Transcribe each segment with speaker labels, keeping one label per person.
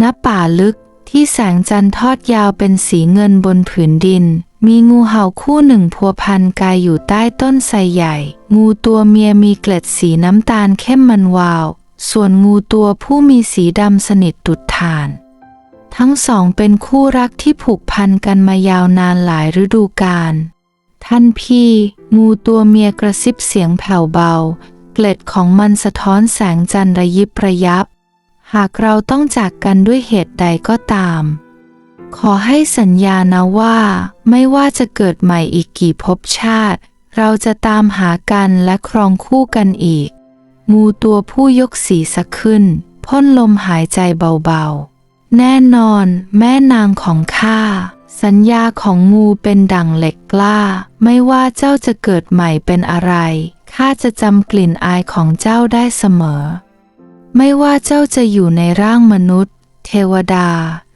Speaker 1: ณป่าลึกที่แสงจันทร์ทอดยาวเป็นสีเงินบนผืนดิน มีงูเห่าคู่หนึ่งพัวพันกายอยู่ใต้ต้นไทรใหญ่ งูตัวเมียมีเกล็ดสีน้ำตาลเข้มมันวาว ส่วนงูตัวผู้มีสีดำสนิทดุดถ่าน ทั้งสองเป็นคู่รักที่ผูกพันกันมายาวนานหลายฤดูกาลท่านพี่ งูตัวเมียกระซิบเสียงแผ่วเบา เกล็ดของมันสะท้อนแสงจันทร์ระยิบระยับ หากเราต้องจากกันด้วยเหตุใดก็ตาม ขอให้สัญญานะว่า ไม่ว่าจะเกิดใหม่อีกกี่ภพชาติ เราจะตามหากันและครองคู่กันอีกงูตัวผู้ยกศีรษะขึ้น พ่นลมหายใจเบาๆ แน่นอนแม่นางของข้าสัญญาของงูเป็นดั่งเหล็กกล้า ไม่ว่าเจ้าจะเกิดใหม่เป็นอะไรข้าจะจำกลิ่นอายของเจ้าได้เสมอ ไม่ว่าเจ้าจะอยู่ในร่างมนุษย์ เทวดา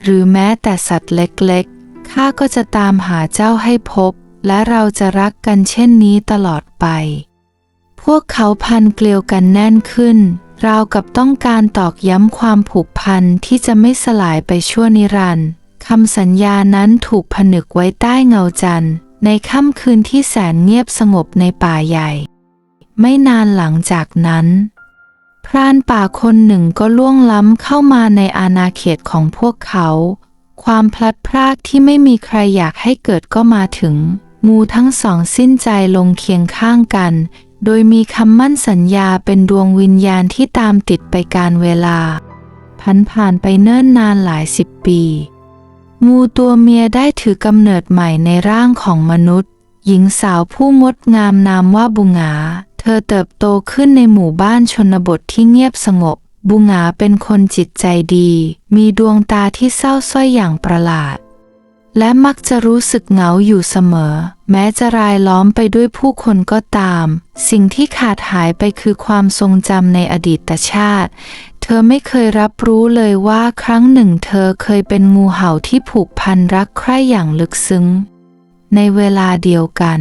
Speaker 1: หรือแม้แต่สัตว์เล็กๆ ข้าก็จะตามหาเจ้าให้พบ และเราจะรักกันเช่นนี้ตลอดไป พวกเขาพันเกลียวกันแน่นขึ้น ราวกับต้องการตอกย้ำความผูกพันที่จะไม่สลายไปชั่วนิรันดร์คำสัญญานั้นถูกผนึกไว้ใต้เงาจันทร์ ในค่ำคืนที่แสนเงียบสงบในป่าใหญ่ ไม่นานหลังจากนั้น รานป่าคนหนึ่งก็ล่วงล้ำเข้ามาในอาณาเขตของพวกเขา ความพลัดพรากที่ไม่มีใครอยากให้เกิดก็มาถึง งูทั้งสองสิ้นใจลงเคียงข้างกัน โดยมีคำมั่นสัญญาเป็นดวงวิญญาณที่ตามติดไปการเวลา พันผ่านไปเนิ่นนานหลายสิบปี งูตัวเมียได้ถือกำเนิดใหม่ในร่างของมนุษย์ หญิงสาวผู้งดงามนามว่าบุงา เธอเติบโตขึ้นในหมู่บ้านชนบทที่เงียบสงบ บุงาเป็นคนจิตใจดี มีดวงตาที่เศร้าส้อยอย่างประหลาด และมักจะรู้สึกเหงาอยู่เสมอ แม้จะรายล้อมไปด้วยผู้คนก็ตาม สิ่งที่ขาดหายไปคือความทรงจำในอดีตชาติ เธอไม่เคยรับรู้เลยว่าครั้งหนึ่งเธอเคยเป็นงูเห่าที่ผูกพันรักใคร่อย่างลึกซึ้ง ในเวลาเดียวกัน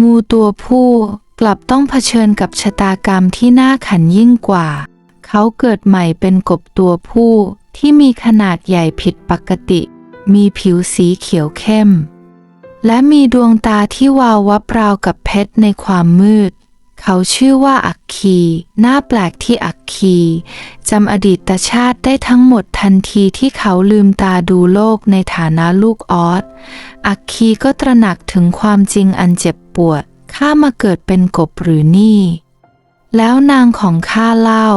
Speaker 1: งูตัวผู้ กลับต้องเผชิญกับชะตากรรมที่น่าขันยิ่งกว่า เขาเกิดใหม่เป็นกบตัวผู้ที่มีขนาดใหญ่ผิดปกติ มีผิวสีเขียวเข้ม และมีดวงตาที่วาววับราวกับเพชรในความมืด เขาชื่อว่าอักคี หน้าแปลกที่อักคีจำอดีตชาติได้ทั้งหมดทันทีที่เขาลืมตาดูโลกในฐานะลูกออสอักคีก็ตระหนักถึงความจริงอันเจ็บปวด ข้ามาเกิดเป็นกบหรือนี่ แล้วนางของข้าเล่า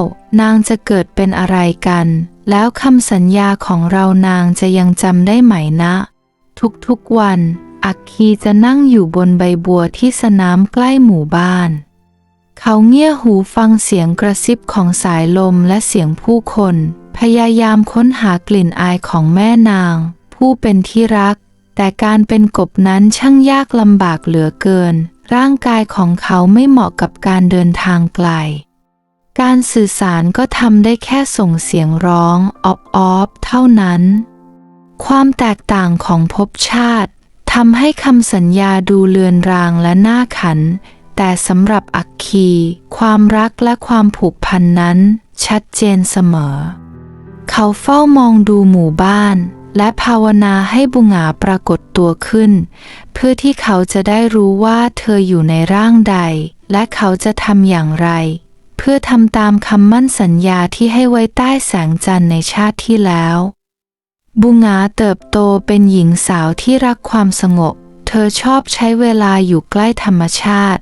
Speaker 1: นางจะเกิดเป็นอะไรกัน แล้วคำสัญญาของเรานางจะยังจำได้ไหมนะ ทุกๆวัน อักคีจะนั่งอยู่บนใบบัวที่สนามใกล้หมู่บ้าน เขาเงี่ยหูฟังเสียงกระซิบของสายลมและเสียงผู้คน พยายามค้นหากลิ่นอายของแม่นาง ผู้เป็นที่รักแต่การเป็นกบนั้นช่างยากลำบากเหลือเกิน ร่างกายของเขาไม่เหมาะกับการเดินทางไกล การสื่อสารก็ทำได้แค่ส่งเสียงร้องออบออบเท่านั้น ความแตกต่างของภพชาติทำให้คำสัญญาดูเลือนรางและน่าขัน แต่สำหรับอักคี ความรักและความผูกพันนั้น ชัดเจนเสมอ เขาเฝ้ามองดูหมู่บ้าน และภาวนาให้บุงาปรากฏตัวขึ้น เพื่อที่เขาจะได้รู้ว่าเธออยู่ในร่างใด และเขาจะทำอย่างไร เพื่อทำตามคำมั่นสัญญาที่ให้ไว้ใต้แสงจันทร์ในชาติที่แล้ว บุงาเติบโตเป็นหญิงสาวที่รักความสงบ เธอชอบใช้เวลาอยู่ใกล้ธรรมชาติ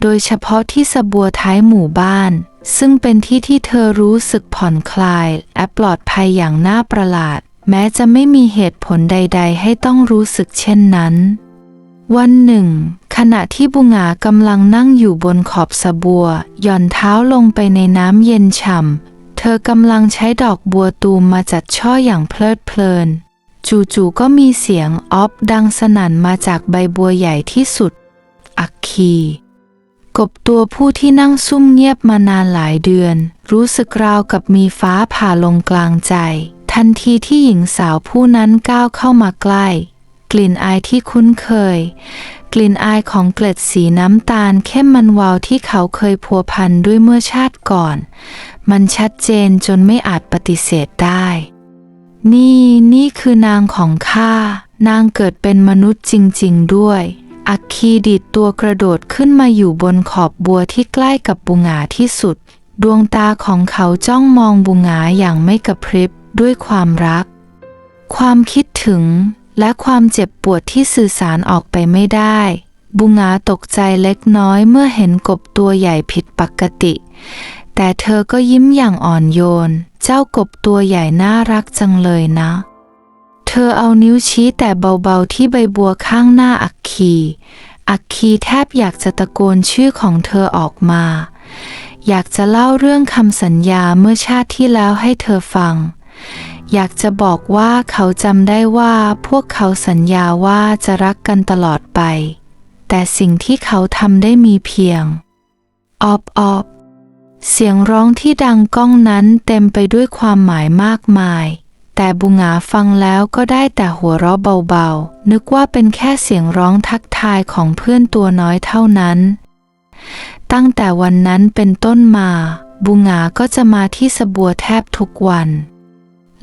Speaker 1: โดยเฉพาะที่สบัวท้ายหมู่บ้าน ซึ่งเป็นที่ที่เธอรู้สึกผ่อนคลายและปลอดภัยอย่างน่าประหลาด แม้จะไม่มีเหตุผลใด ๆ ให้ต้องรู้สึกเช่นนั้น วันหนึ่ง ขณะที่บุงากำลังนั่งอยู่บนขอบสะบัวหย่อนเท้าลงไปในน้ำเย็นฉ่ำ เธอกำลังใช้ดอกบัวตูมมาจัดช่ออย่างเพลิดเพลิน จู่ๆก็มีเสียงออฟดังสนั่นมาจากใบบัวใหญ่ที่สุด อักคีกบตัวผู้ที่นั่งซุ่มเงียบมานานหลายเดือน รู้สึกราวกับมีฟ้าผ่าลงกลางใจ ทันทีที่หญิงสาวผู้นั้นก้าวเข้ามาใกล้ กลิ่นอายที่คุ้นเคย กลิ่นอายของเกล็ดสีน้ำตาลเข้มมันวาวที่เขาเคยพัวพันด้วยเมื่อชาติก่อน มันชัดเจนจนไม่อาจปฏิเสธได้ นี่นี่คือนางของข้า นางเกิดเป็นมนุษย์จริง ๆ ด้วยอัคคีดีดตัวกระโดดขึ้นมาอยู่บนขอบบัวที่ใกล้กับบุงาที่สุด ดวงตาของเขาจ้องมองบุงาอย่างไม่กระพริบ ด้วยความรัก ความคิดถึงและความเจ็บปวดที่สื่อสารออกไปไม่ได้ บุงาตกใจเล็กน้อยเมื่อเห็นกบตัวใหญ่ผิดปกติ แต่เธอก็ยิ้มอย่างอ่อนโยน เจ้ากบตัวใหญ่น่ารักจังเลยนะ เธอเอานิ้วชี้แต่เบาๆที่ใบบัวข้างหน้าอักคีอักคีแทบอยากจะตะโกนชื่อของเธอออกมา อยากจะเล่าเรื่องคำสัญญาเมื่อชาติที่แล้วให้เธอฟัง อยากจะบอกว่าเขาจำได้ว่าพวกเขาสัญญาว่าจะรักกันตลอดไป แต่สิ่งที่เขาทำได้มีเพียง ออบออบเสียงร้องที่ดังก้องนั้นเต็มไปด้วยความหมายมากมาย แต่บุงาฟังแล้วก็ได้แต่หัวเราะเบาๆ นึกว่าเป็นแค่เสียงร้องทักทายของเพื่อนตัวน้อยเท่านั้น ตั้งแต่วันนั้นเป็นต้นมา บุงาก็จะมาที่สบัวแทบทุกวัน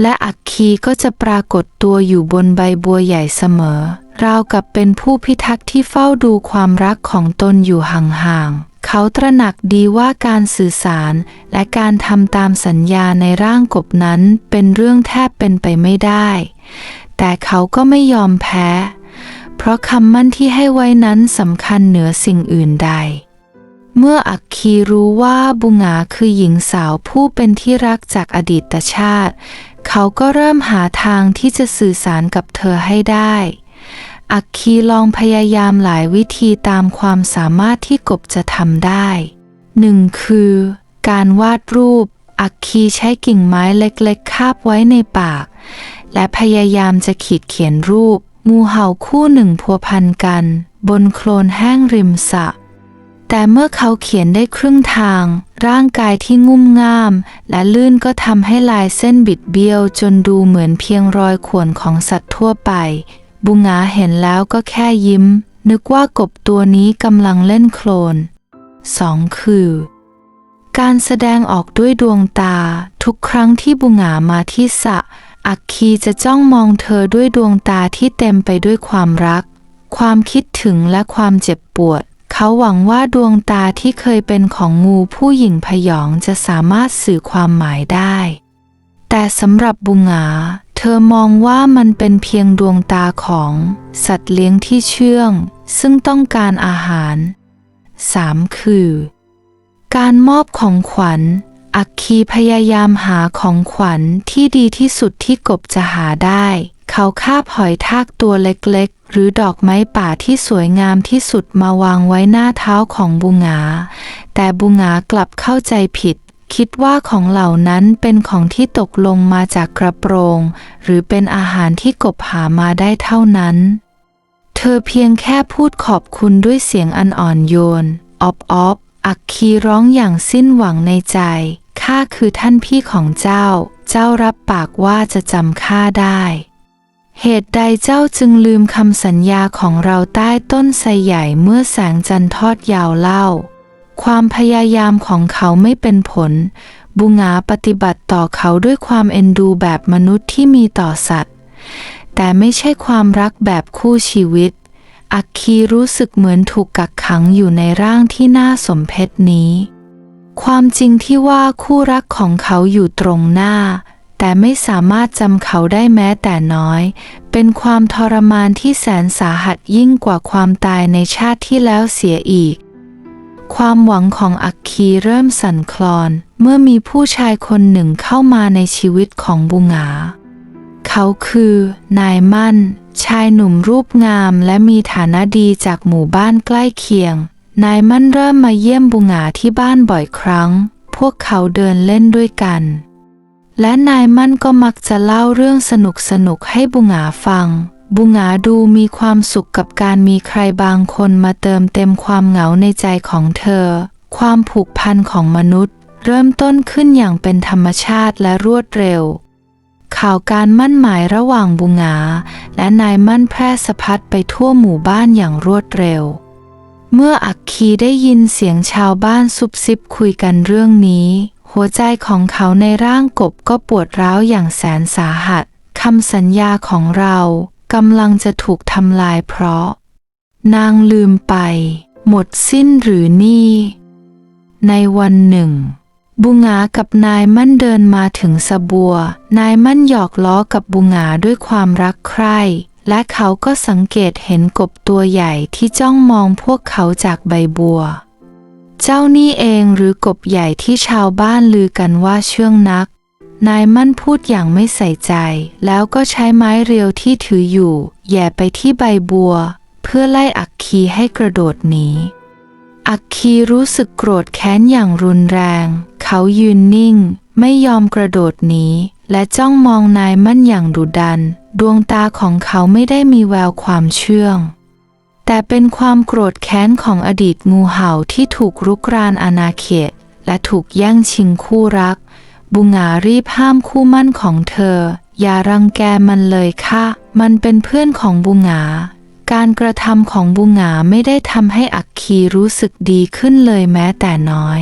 Speaker 1: และอักคีก็จะปรากฏตัวอยู่บนใบบัวใหญ่เสมอ ราวกับเป็นผู้พิทักษ์ที่เฝ้าดูความรักของตนอยู่ห่างๆ เขาตระหนักดีว่าการสื่อสารและการทำตามสัญญาในร่างกบนั้นเป็นเรื่องแทบเป็นไปไม่ได้ แต่เขาก็ไม่ยอมแพ้ เพราะคำมั่นที่ให้ไว้นั้นสำคัญเหนือสิ่งอื่นใดเมื่ออักคีรู้ว่าบุงาคือหญิงสาวผู้เป็นที่รักจากอดีตชาติ เขาก็เริ่มหาทางที่จะสื่อสารกับเธอให้ได้ อักคีลองพยายามหลายวิธีตามความสามารถที่กบจะทำได้หนึ่งคือ การวาดรูป อักคีใช้กิ่งไม้เล็กๆ คาบไว้ในปาก และพยายามจะขีดเขียนรูป งูเห่าคู่หนึ่งพัวพันกัน บนโคลนแห้งริมสระ แต่เมื่อเขาเขียนได้ครึ่งทาง ร่างกายที่งุ่มง่าม และลื่นก็ทำให้ลายเส้นบิดเบี้ยว จนดูเหมือนเพียงรอยข่วนของสัตว์ทั่วไป บุงาเห็นแล้วก็แค่ยิ้ม นึกว่ากบตัวนี้กำลังเล่นโคลน 2. คือ การแสดงออกด้วยดวงตา ทุกครั้งที่บุงามาที่สะ อักคีจะจ้องมองเธอด้วยดวงตาที่เต็มไปด้วยความรัก ความคิดถึงและความเจ็บปวด เขาหวังว่าดวงตาที่เคยเป็นของงูผู้หญิงพยองจะสามารถสื่อความหมายได้ แต่สำหรับบุงา เธอมองว่ามันเป็นเพียงดวงตาของ สัตว์เลี้ยงที่เชื่อง ซึ่งต้องการอาหาร 3. คือ การมอบของขวัญ อักคีพยายามหาของขวัญที่ดีที่สุดที่กบจะหาได้ เขาคาบหอยทากตัวเล็กๆ หรือดอกไม้ป่าที่สวยงามที่สุดมาวางไว้หน้าเท้าของบุงา แต่บุงากลับเข้าใจผิด คิดว่าของเหล่านั้นเป็นของที่ตกลงมาจากกระโปรง หรือเป็นอาหารที่กบหามาได้เท่านั้น เธอเพียงแค่พูดขอบคุณด้วยเสียงอันอ่อนโยนออบออบอักคีร้องอย่างสิ้นหวังในใจ ข้าคือท่านพี่ของเจ้า เจ้ารับปากว่าจะจำข้าได้ เหตุใดเจ้าจึงลืมคำสัญญาของเราใต้ต้นไทรใหญ่เมื่อแสงจันทร์ทอดยาวเล่า ความพยายามของเขาไม่เป็นผล บุงาปฏิบัติต่อเขาด้วยความเอ็นดูแบบมนุษย์ที่มีต่อสัตว์ แต่ไม่ใช่ความรักแบบคู่ชีวิต อักคีรู้สึกเหมือนถูกกักขังอยู่ในร่างที่น่าสมเพชนี้ ความจริงที่ว่าคู่รักของเขาอยู่ตรงหน้า แต่ไม่สามารถจำเขาได้แม้แต่น้อย เป็นความทรมานที่แสนสาหัสยิ่งกว่าความตายในชาติที่แล้วเสียอีก ความหวังของอักคีเริ่มสั่นคลอน เมื่อมีผู้ชายคนหนึ่งเข้ามาในชีวิตของบุงา เขาคือ นายมั่น ชายหนุ่มรูปงามและมีฐานะดีจากหมู่บ้านใกล้เคียง นายมั่นเริ่มมาเยี่ยมบุงาที่บ้านบ่อยครั้ง พวกเขาเดินเล่นด้วยกัน และนายมั่นก็มักจะเล่าเรื่องสนุกสนุกให้บุงาฟัง บุงาดูมีความสุขกับการมีใครบางคนมาเติมเต็มความเหงาในใจของเธอ ความผูกพันของมนุษย์ เริ่มต้นขึ้นอย่างเป็นธรรมชาติและรวดเร็ว ข่าวการมั่นหมายระหว่างบุงา และนายมั่นแพร่สะพัดไปทั่วหมู่บ้านอย่างรวดเร็ว เมื่ออักคีได้ยินเสียงชาวบ้านซุบซิบคุยกันเรื่องนี้ หัวใจของเขาในร่างกบก็ปวดร้าวอย่างแสนสาหัสคำสัญญาของเรากำลังจะถูกทำลายเพราะ นางลืมไป หมดสิ้นหรือนี่ ในวันหนึ่ง บุงากับนายมั่นเดินมาถึงสะบัว นายมั่นหยอกล้อกับบุงาด้วยความรักใคร่และเขาก็สังเกตเห็นกบตัวใหญ่ที่จ้องมองพวกเขาจากใบบัว เจ้านี่เองหรือกบใหญ่ที่ชาวบ้านลือกันว่าเชื่องนัก นายมั่นพูดอย่างไม่ใส่ใจ แล้วก็ใช้ไม้เรียวที่ถืออยู่ แย่ไปที่ใบบัว เพื่อไล่อักคีให้กระโดดหนี อักคีรู้สึกโกรธแค้นอย่างรุนแรง เขายืนนิ่ง ไม่ยอมกระโดดหนีและจ้องมองนายมั่นอย่างดุดัน ดวงตาของเขาไม่ได้มีแววความเชื่อง แต่เป็นความโกรธแค้นของอดีตงูเห่าที่ถูกรุกรานอาณาเขต และถูกแย่งชิงคู่รัก บุงารีบห้ามคู่มั่นของเธอ อย่ารังแกมันเลยค่ะ มันเป็นเพื่อนของบุงา การกระทำของบุงาไม่ได้ทำให้อักคีรู้สึกดีขึ้นเลยแม้แต่น้อย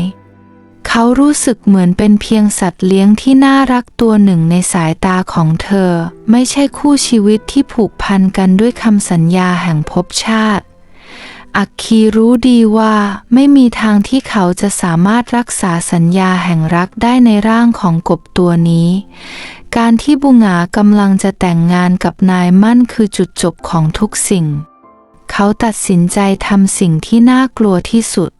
Speaker 1: เขารู้สึกเหมือนเป็นเพียงสัตว์เลี้ยงที่น่ารักตัวหนึ่งในสายตาของเธอ ไม่ใช่คู่ชีวิตที่ผูกพันกันด้วยคำสัญญาแห่งภพชาติ อักคีรู้ดีว่าไม่มีทางที่เขาจะสามารถรักษาสัญญาแห่งรักได้ในร่างของกบตัวนี้ การที่บุงากำลังจะแต่งงานกับนายมั่นคือจุดจบของทุกสิ่ง เขาตัดสินใจทำสิ่งที่น่ากลัวที่สุด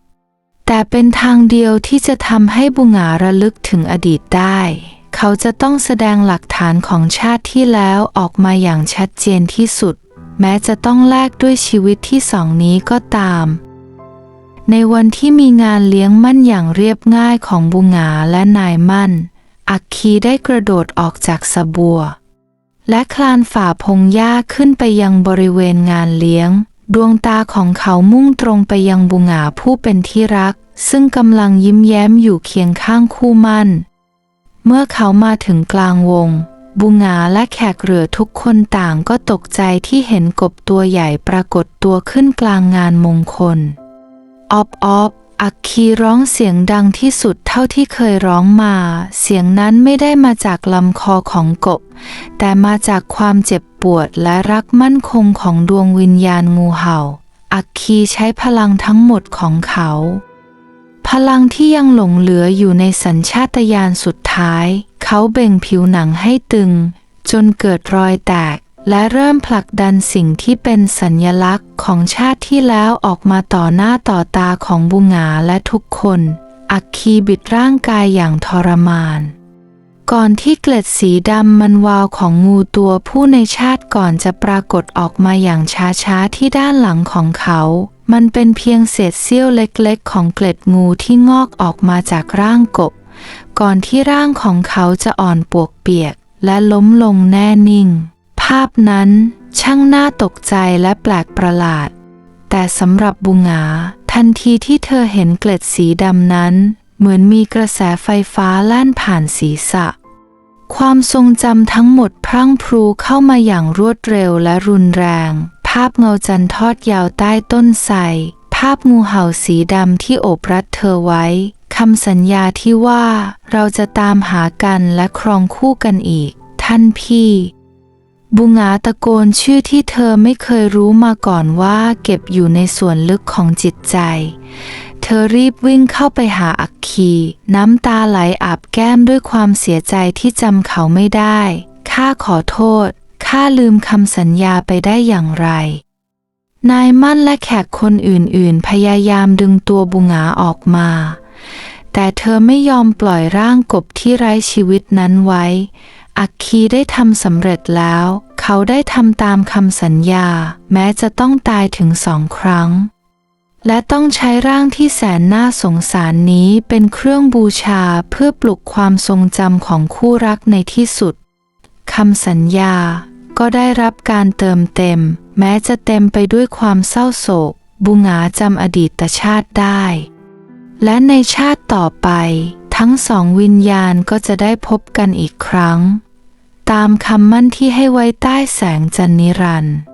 Speaker 1: แต่เป็นทางเดียวที่จะทำให้บุงาระลึกถึงอดีตได้ เขาจะต้องแสดงหลักฐานของชาติที่แล้วออกมาอย่างชัดเจนที่สุด แม้จะต้องแลกด้วยชีวิตที่สองนี้ก็ตาม ในวันที่มีงานเลี้ยงมั่นอย่างเรียบง่ายของบุงาและนายมั่น อักคีได้กระโดดออกจากสะบัว และคลานฝ่าพงหญ้าขึ้นไปยังบริเวณงานเลี้ยง ดวงตาของเขามุ่งตรงไปยังบุงาผู้เป็นที่รัก ซึ่งกำลังยิ้มแย้มอยู่เคียงข้างคู่มั่น เมื่อเขามาถึงกลางวง บุงาและแขกเรือทุกคนต่างก็ตกใจที่เห็นกบตัวใหญ่ปรากฏตัวขึ้นกลางงานมงคล ออบออบ อักคีร้องเสียงดังที่สุดเท่าที่เคยร้องมา เสียงนั้นไม่ได้มาจากลำคอของกบ แต่มาจากความเจ็บปวดและรักมั่นคงของดวงวิญญาณงูเห่า อักคีใช้พลังทั้งหมดของเขา พลังที่ยังหลงเหลืออยู่ในสัญชาตญาณสุดท้าย เขาเบ่งผิวหนังให้ตึง จนเกิดรอยแตก และเริ่มผลักดันสิ่งที่เป็นสัญญลักษณ์ของชาติที่แล้วออกมาต่อหน้าต่อตาของบุงาและทุกคน อักคีบิดร่างกายอย่างทรมาน ก่อนที่เกล็ดสีดำมันวาวของงูตัวผู้ในชาติก่อนจะปรากฏออกมาอย่างช้าๆที่ด้านหลังของเขา มันเป็นเพียงเศษเสี้ยวเล็กๆ ของเกล็ดงูที่งอกออกมาจากร่างกบ ก่อนที่ร่างของเขาจะอ่อนปวกเปียก และล้มลงแน่นิ่งาพนั้นช่างน่าตกใจและแปลกประหลาด แต่สำหรับบุงา ทันทีที่เธอเห็นเกล็ดสีดำนั้น เหมือนมีกระแสไฟฟ้าแล่นผ่านศีรษะ ความทรงจำทั้งหมดพรั่งพรูเข้ามาอย่างรวดเร็วและรุนแรง ภาพเงาจันทร์ทอดยาวใต้ต้นไทรภาพงูเห่าสีดำที่โอบรัดเธอไว้คำสัญญาที่ว่าเราจะตามหากันและครองคู่กันอีก ท่านพี่ บุงาตะโกนชื่อที่เธอไม่เคยรู้มาก่อนว่าเก็บอยู่ในส่วนลึกของจิตใจ เธอรีบวิ่งเข้าไปหาอักคี น้ำตาไหลอาบแก้มด้วยความเสียใจที่จำเขาไม่ได้ ข้าขอโทษ ข้าลืมคำสัญญาไปได้อย่างไร นายมั่นและแขกคนอื่นๆ พยายามดึงตัวบุงาออกมา แต่เธอไม่ยอมปล่อยร่างกบที่ไร้ชีวิตนั้นไว้ อักคีได้ทำสำเร็จแล้ว เขาได้ทำตามคำสัญญา แม้จะต้องตายถึงสองครั้ง และต้องใช้ร่างที่แสนน่าสงสารนี้เป็นเครื่องบูชาเพื่อปลุกความทรงจำของคู่รักในที่สุดคำสัญญาก็ได้รับการเติมเต็ม แม้จะเต็มไปด้วยความเศร้าโศก บุงาจำอดีตชาติได้ และในชาติต่อไป ทั้งสองวิญญาณก็จะได้พบกันอีกครั้ง ตามคำมั่นที่ให้ไว้ใต้แสงจันนิรันดร์